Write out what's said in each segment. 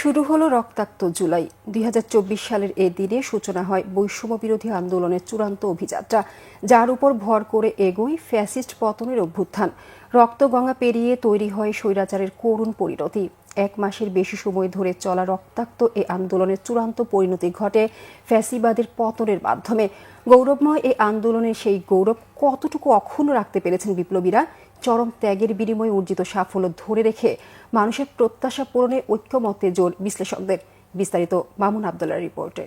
শুরু হলো রক্তাক্ত জুলাই। দু হাজার চব্বিশ সালের এ দিনে সূচনা হয় বৈষম্য বিরোধী আন্দোলনের চূড়ান্ত অভিযাত্রা, যার উপর ভর করে এগোয় ফ্যাসিস্ট পতনের অভ্যুত্থান। রক্তগঙ্গা পেরিয়ে তৈরি হয় স্বৈরাচারের করুণ পরিণতি। এক মাসের বেশি সময় ধরে চলা রক্তাক্ত এ আন্দোলনের চূড়ান্ত পরিণতি ঘটে ফ্যাসিবাদের পতনের মাধ্যমে। গৌরবময় এই আন্দোলনের সেই গৌরব কতটুকু অক্ষুণ্ণ রাখতে পেরেছেন বিপ্লবীরা, চরম ত্যাগের বিনিময়ে অর্জিত সাফল্য ধরে রেখে মানুষের প্রত্যাশা পূরণে ঐক্যমত্যে জোর বিশ্লেষকদের। বিস্তারিত মামুন আবদুল্লার রিপোর্টে।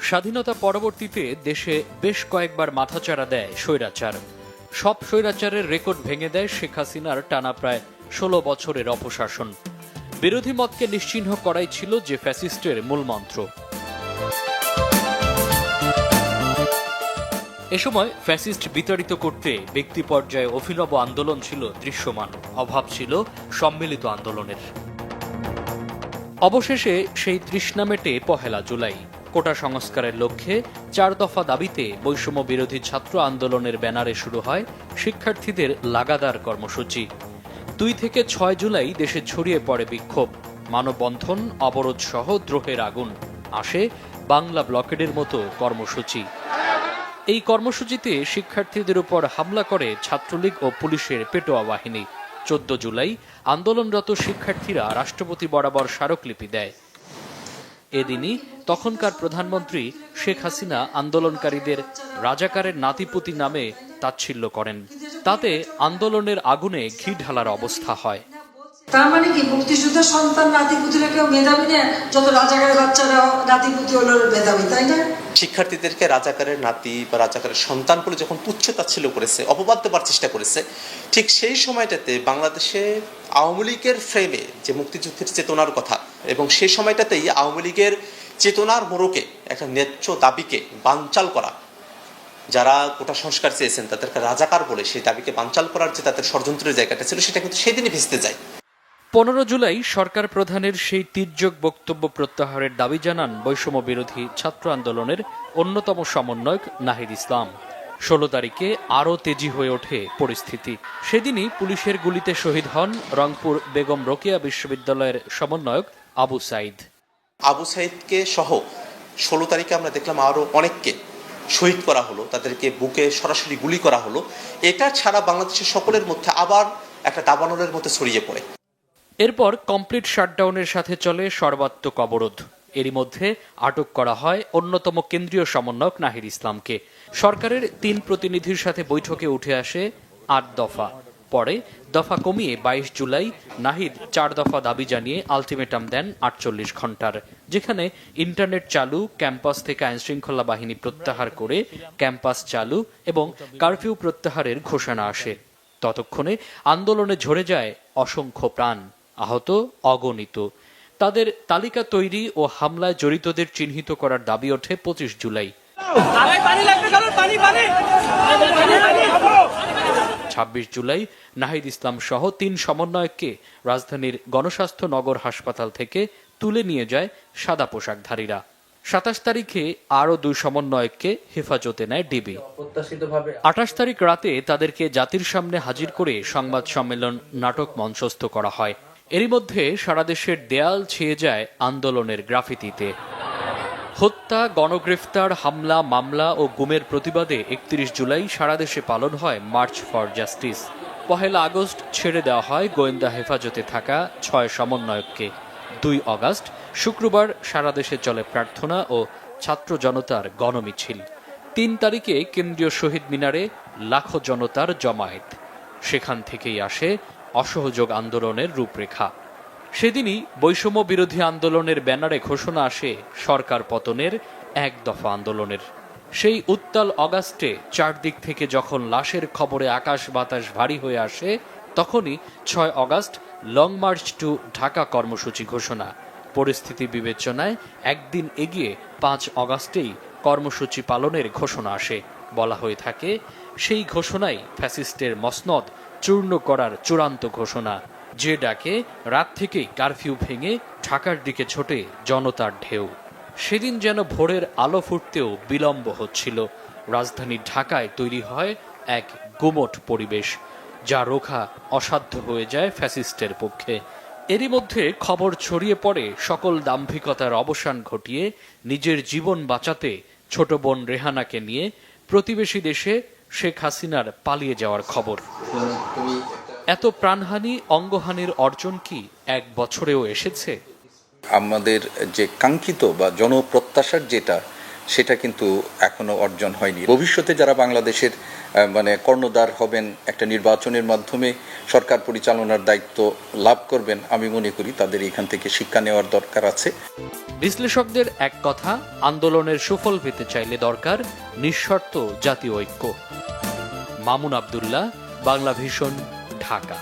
স্বাধীনতা পরবর্তীতে দেশে বেশ কয়েকবার মাথাচাড়া দেয় স্বৈরাচার। সব স্বৈরাচারের রেকর্ড ভেঙে দেয় শেখ হাসিনার টানা প্রায় ষোলো বছরের অপশাসন। বিরোধী মতকে নিশ্চিহ্ন করাই ছিল যে ফ্যাসিস্টের মূলমন্ত্র এ সময় ফ্যাসিস্ট বিতাড়িত করতে ব্যক্তি পর্যায়ে অভিনব আন্দোলন ছিল দৃশ্যমান। অভাব ছিল সম্মিলিত আন্দোলনের। অবশেষে সেই তৃষ্ণা মেটে পহেলা জুলাই। কোটা সংস্কারের লক্ষ্যে চার দফা দাবিতে বৈষম্য বিরোধী ছাত্র আন্দোলনের ব্যানারে শুরু হয় শিক্ষার্থীদের লাগাতার কর্মসূচি। দুই থেকে ছয় জুলাই দেশে ছড়িয়ে পড়ে বিক্ষোভ। মানববন্ধন, অবরোধ সহ দ্রোহের আগুন। আসে বাংলা ব্লকেডের মতো কর্মসূচি। এই কর্মসূচিতে শিক্ষার্থীদের উপর হামলা করে ছাত্রলীগ ও পুলিশের পেটোয়া বাহিনী। চোদ্দ জুলাই আন্দোলনরত শিক্ষার্থীরা রাষ্ট্রপতি বরাবর স্মারকলিপি দেয়। এদিনই তখনকার প্রধানমন্ত্রী শেখ হাসিনা আন্দোলনকারীদের রাজাকারের নাতিপুতি নামে তাচ্ছিল্য করেন। তাতে আন্দোলনের আগুনে ঘি ঢালার অবস্থা হয়। তার মানে কি? মুক্তিযুদ্ধের সন্তান নাতিপুতিরা কেউ মেধাবী না? যত রাজাকারের বাচ্চারা নাতিপুতি হলো মেধাবী, তাই না? শিক্ষার্থীদেরকে রাজাকারের নাতি বা রাজাকারের সন্তান বলে যখন তুচ্ছ তাচ্ছিল্য করেছে, অপবাদ দেবার চেষ্টা করেছে, ঠিক সেই সময়টাতে বাংলাদেশে আওয়ামী লীগের ফ্রেমে যে মুক্তিযুদ্ধের চেতনার কথা এবং সেই সময়টাতেই আওয়ামী লীগের চেতনার মোড়কে একটা ন্যায্য দাবিকে বানচাল করা, যারা কোটা সংস্কার চেয়েছেন তাদেরকে রাজাকার বলে সেই দাবিকে বানচাল করার যে তাদের ষড়যন্ত্রের জায়গাটা ছিল, সেটা কিন্তু সেদিনই ভেস্তে যায়। পনেরো জুলাই সরকার প্রধানের সেই তির্যক বক্তব্য প্রত্যাহারের দাবি জানান বৈষম্য বিরোধী ছাত্র আন্দোলনের অন্যতম সমন্বয়ক নাহিদ ইসলাম। ষোলো তারিখে আরও তেজি হয়ে ওঠে পরিস্থিতি। সেদিনই পুলিশের গুলিতে শহীদ হন রংপুর বেগম রোকেয়া বিশ্ববিদ্যালয়ের সমন্বয়ক আবু সাইদ। আবু সাইদকে সহ ষোলো তারিখে আমরা দেখলাম আরও অনেককে শহীদ করা হলো, তাদেরকে বুকে সরাসরি গুলি করা হলো। এটা ছাড়া বাংলাদেশের সকলের মধ্যে আবার একটা দাবানলের মধ্যে ছড়িয়ে পড়ে। এরপর কমপ্লিট শাটডাউনের সাথে চলে সর্বাত্মক অবরোধ। এরই মধ্যে আটক করা হয় অন্যতম কেন্দ্রীয় সমন্বয়ক নাহির ইসলামকে। সরকারের তিন প্রতিনিধির সাথে বৈঠকে উঠে আসে আট দফা। পরে দফা কমিয়ে বাইশ জুলাই নাহিদ চার দফা দাবি জানিয়ে আলটিমেটাম দেন আটচল্লিশ ঘণ্টার যেখানে ইন্টারনেট চালু, ক্যাম্পাস থেকে আইনশৃঙ্খলা বাহিনী প্রত্যাহার করে ক্যাম্পাস চালু এবং কারফিউ প্রত্যাহারের ঘোষণা আসে। ততক্ষণে আন্দোলনে ঝরে যায় অসংখ্য প্রাণ। আহত অগণিত। তাদের তালিকা তৈরি ও হামলায় জড়িতদের চিহ্নিত করার দাবি ওঠে পঁচিশ জুলাই। ছাব্বিশ জুলাই নাহিদ ইসলাম সহ তিন সমন্বয়ককে রাজধানীর গণস্বাস্থ্য নগর হাসপাতাল থেকে তুলে নিয়ে যায় সাদা পোশাকধারীরা। সাতাশ তারিখে আরও দুই সমন্বয়ককে হেফাজতে নেয় ডিবি। আঠাশ তারিখ রাতে তাদেরকে জাতির সামনে হাজির করে সংবাদ সম্মেলন নাটক মঞ্চস্থ করা হয়। এরই মধ্যে সারা দেশের দেয়াল ছেয়ে যায় আন্দোলনের গ্রাফিতিতে। হত্যা, গণগ্রেফতার, হামলা, মামলা ও গুমের প্রতিবাদে একত্রিশ জুলাই সারা দেশে পালন হয় মার্চ ফর জাস্টিস। পহেলা আগস্ট ছেড়ে দেওয়া হয় গোয়েন্দা হেফাজতে থাকা ছয় সমন্বয়ককে। দুই অগাস্ট, শুক্রবার সারা দেশে চলে প্রার্থনা ও ছাত্র জনতার গণমিছিল। তিন তারিখে কেন্দ্রীয় শহীদ মিনারে লাখো জনতার জমায়েত। সেখান থেকেই আসে অসহযোগ আন্দোলনের রূপরেখা। সেদিনই বৈষম্য বিরোধী আন্দোলনের ব্যানারে ঘোষণা আসে সরকার পতনের এক দফা আন্দোলনের। সেই উত্তাল অগাস্টে চারদিক থেকে যখন লাশের খবরে আকাশ বাতাস ভারী হয়ে আসে, তখনই ছয় August long march to Dhaka কর্মসূচি ঘোষণা। পরিস্থিতি বিবেচনায় একদিন এগিয়ে পাঁচ অগাস্টেই কর্মসূচি পালনের ঘোষণা আসে। বলা হয়ে থাকে, সেই ঘোষণাই ফ্যাসিস্টের মসনদ চূর্ণ করার চূড়ান্ত ঘোষণা। যে ডাকে রাত থেকেই কারফিউ ভেঙে ঢাকার দিকে ছোটে জনতার ঢেউ। সেদিন যেন ভোরের আলো ফুটতেও বিলম্ব হচ্ছিল। রাজধানী ঢাকায় তৈরি হয় এক গুমট পরিবেশ, যা রোখা অসাধ্য হয়ে যায় ফ্যাসিস্টের পক্ষে। এরই মধ্যে খবর ছড়িয়ে পড়ে সকল দাম্ভিকতার অবসান ঘটিয়ে নিজের জীবন বাঁচাতে ছোট বোন রেহানাকে নিয়ে প্রতিবেশী দেশে শেখ হাসিনার পালিয়ে যাওয়ার খবর। এত প্রাণহানি অঙ্গহানির অর্জন কি এক বছরেও এসেছে? আমাদের যে কাঙ্ক্ষিত বা জনপ্রত্যাশার যেটা সেটা কিন্তু এখনও অর্জন হয়নি। ভবিষ্যতে যারা বাংলাদেশের মানে কর্ণধার হবেন একটা নির্বাচনের মাধ্যমে সরকার পরিচালনার দায়িত্ব লাভ করবেন, আমি মনে করি তাদের এখান থেকে শিক্ষা নেওয়ার দরকার আছে। বিশ্লেষকদের এক কথা, আন্দোলনের সুফল পেতে চাইলে দরকার নিঃশর্ত জাতীয় ঐক্য। মামুন আবদুল্লাহ, বাংলা ভীষণ ঢাকা।